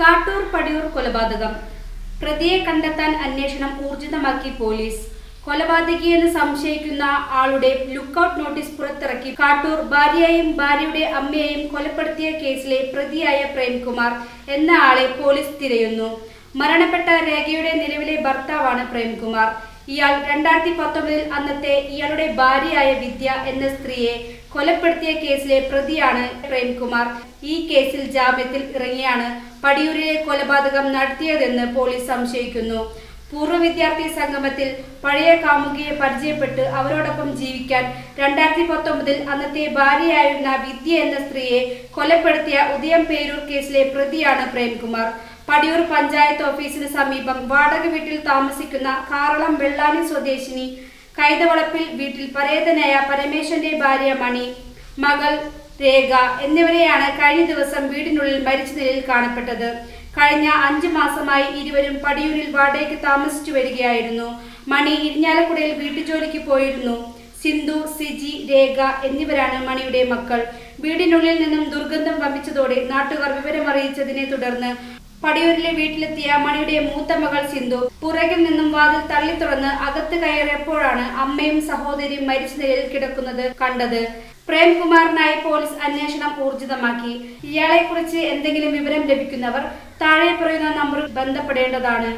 കാട്ടൂർ പടിയൂർ കൊലപാതകം. പ്രതിയെ കണ്ടെത്താൻ അന്വേഷണം ഊർജിതമാക്കി പോലീസ്. കൊലപാതകിയെന്ന് സംശയിക്കുന്ന ആളുടെ ലുക്കൌട്ട് നോട്ടീസ് പുറത്തിറക്കി കാട്ടൂർ ഭാര്യയെയും ഭാര്യയുടെ അമ്മയെയും കൊലപ്പെടുത്തിയ കേസിലെ പ്രതിയായ പ്രേംകുമാർ എന്ന ആളെ പോലീസ് തിരയുന്നു. മരണപ്പെട്ട രേഖയുടെ നിലവിലെ ഭർത്താവാണ് പ്രേംകുമാർ. ഇയാൾ രണ്ടായിരത്തി പത്തൊമ്പതിൽ അന്നത്തെ ഇയാളുടെ ഭാര്യയായ വിദ്യ എന്ന സ്ത്രീയെ കൊലപ്പെടുത്തിയ കേസിലെ പ്രതിയാണ് പ്രേംകുമാർ. ഈ കേസിൽ ജാമ്യത്തിൽ ഇറങ്ങിയാണ് പടിയൂരിലെ കൊലപാതകം നടത്തിയതെന്ന് പോലീസ് സംശയിക്കുന്നു. പൂർവ വിദ്യാർത്ഥി സംഗമത്തിൽ പഴയ കാമുകിയെ പരിചയപ്പെട്ട് അവരോടൊപ്പം ജീവിക്കാൻ രണ്ടായിരത്തി പത്തൊമ്പതിൽ അന്നത്തെ ഭാര്യയായിരുന്ന വിദ്യ എന്ന സ്ത്രീയെ കൊലപ്പെടുത്തിയ ഉദയം പേരൂർ കേസിലെ പ്രതിയാണ് പ്രേംകുമാർ. പടിയൂർ പഞ്ചായത്ത് ഓഫീസിന് സമീപം വാടക വീട്ടിൽ താമസിക്കുന്ന കാറളം വെള്ളാനി സ്വദേശിനി കൈതവളപ്പിൽ വീട്ടിൽ പരേതനായ പരമേശ്വരന്റെ ഭാര്യ മണി മകൾ രേഖ എന്നിവരെയാണ് കഴിഞ്ഞ ദിവസം വീടിനുള്ളിൽ മരിച്ച നിലയിൽ കാണപ്പെട്ടത്. കഴിഞ്ഞ അഞ്ചു മാസമായി ഇരുവരും പടിയൂരിൽ വാടകയ്ക്ക് താമസിച്ചു വരികയായിരുന്നു. മണി ഇരിഞ്ഞാലക്കുടയിൽ വീട്ടുജോലിക്ക് പോയിരുന്നു. സിന്ധു സിജി രേഖ എന്നിവരാണ് മണിയുടെ മക്കൾ. വീടിനുള്ളിൽ നിന്നും ദുർഗന്ധം വമിച്ചതോടെ നാട്ടുകാർ വിവരമറിയിച്ചതിനെ തുടർന്ന് പടിയൂരിലെ വീട്ടിലെത്തിയ മണിയുടെ മൂത്ത മകൾ സിന്ധു പുറകിൽ നിന്നും വാതിൽ തള്ളി തുറന്ന് അകത്ത് കയറിയപ്പോഴാണ് അമ്മയും സഹോദരിയും മരിച്ച നിലയിൽ കിടക്കുന്നത് കണ്ടത്. പ്രേംകുമാറിനായി പോലീസ് അന്വേഷണം ഊർജിതമാക്കി. ഇയാളെക്കുറിച്ച് എന്തെങ്കിലും വിവരം ലഭിക്കുന്നവർ താഴെ പറയുന്ന നമ്പറിൽ ബന്ധപ്പെടേണ്ടതാണ്.